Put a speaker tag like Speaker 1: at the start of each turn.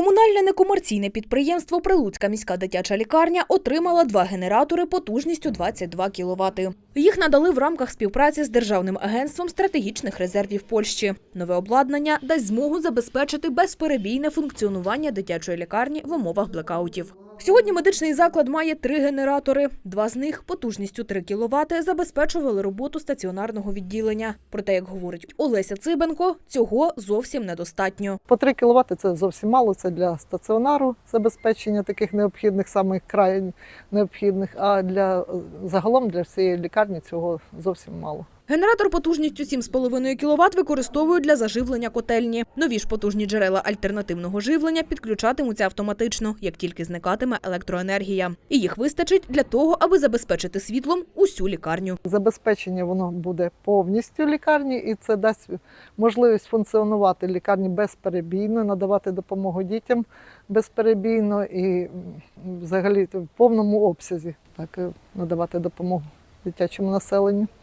Speaker 1: Комунальне некомерційне підприємство Прилуцька міська дитяча лікарня отримала два генератори потужністю 22 кВт. Їх надали в рамках співпраці з Державним агентством стратегічних резервів Польщі. Нове обладнання дасть змогу забезпечити безперебійне функціонування дитячої лікарні в умовах блекаутів. Сьогодні медичний заклад має три генератори. Два з них потужністю 3 кВт забезпечували роботу стаціонарного відділення. Проте, як говорить Олеся Цибенко, цього зовсім недостатньо.
Speaker 2: По 3 кВт це зовсім мало. Це для стаціонару забезпечення таких необхідних, самих край необхідних. А для загалом для всієї лікарні цього зовсім мало.
Speaker 1: Генератор потужністю 7,5 кВт використовують для заживлення котельні. Нові ж потужні джерела альтернативного живлення підключатимуться автоматично, як тільки зникатиме електроенергія. І їх вистачить для того, аби забезпечити світлом усю лікарню.
Speaker 2: Забезпечення воно буде повністю лікарні, і це дасть можливість функціонувати лікарні безперебійно, надавати допомогу дітям безперебійно і взагалі в повному обсязі так е, надавати допомогу дитячому населенню.